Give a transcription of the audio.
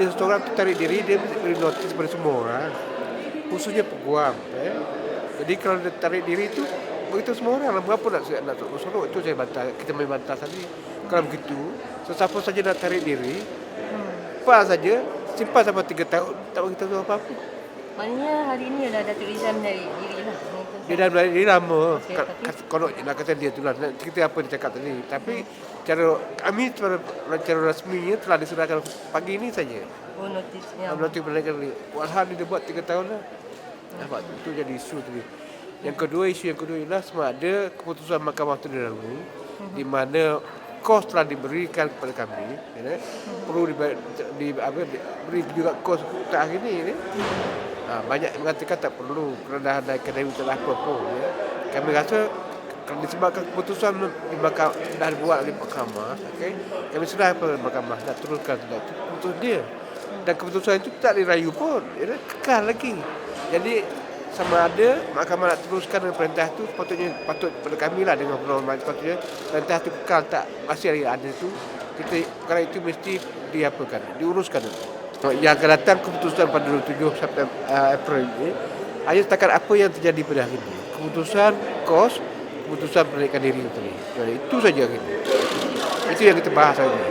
Seseorang tu tarik diri, dia beri notis kepada semua orang. Khususnya peguam. Eh. Jadi kalau dia tarik diri itu, begitu semua orang. lah. Berapa nak, nak sorok, itu saya bantah. Kita main bantah tadi. Kalau begitu, sesiapa saja nak tarik diri, apa saja, simpan sampai tiga tahun, tak beritahu apa-apa. Maknanya hari ini dah Datuk Rizal menarik diri lah. Dia dah belajar diri lama. Okey, Ka- tapi- ka- Kalau nak kata dia tu lah. Nak Kita apa dia cakap tadi. Tapi cara kami secara, secara rasminya telah diserahkan pagi ini saja. Oh notisnya. Yang berarti belajar ni. Walhal dia buat 3 tahun lah. Nampak? Itu jadi isu tadi. Yang kedua, isu yang kedua ialah sama ada keputusan mahkamah terdahulu di mana kos telah diberikan kepada kami. Ya, perlu di, di, apa, diberi juga kos untuk hari ini. Ya. Ha, banyak mengatakan tak perlu kerana dah akademik telah apa-apa. Ya. Kami rasa kalau disebabkan keputusan di mahkamah dah dibuat oleh mahkamah, okay, kami sudah apa mahkamah nak teruskan tidak itu keputusan dia. Dan keputusan itu tak dirayu pun, dia kekal lagi. Jadi sama ada mahkamah nak teruskan dengan perintah itu sepatutnya patut pada kami lah dengan penolong sepatutnya perintah itu kekal tak masih ada itu kita kerana itu mesti diapakan diuruskan yang akan datang keputusan pada 27 September uh, April ini hanya setakat apa yang terjadi pada hari ini. Keputusan kos keputusan penaikan diri itu itu saja ini. itu yang kita bahas hari ini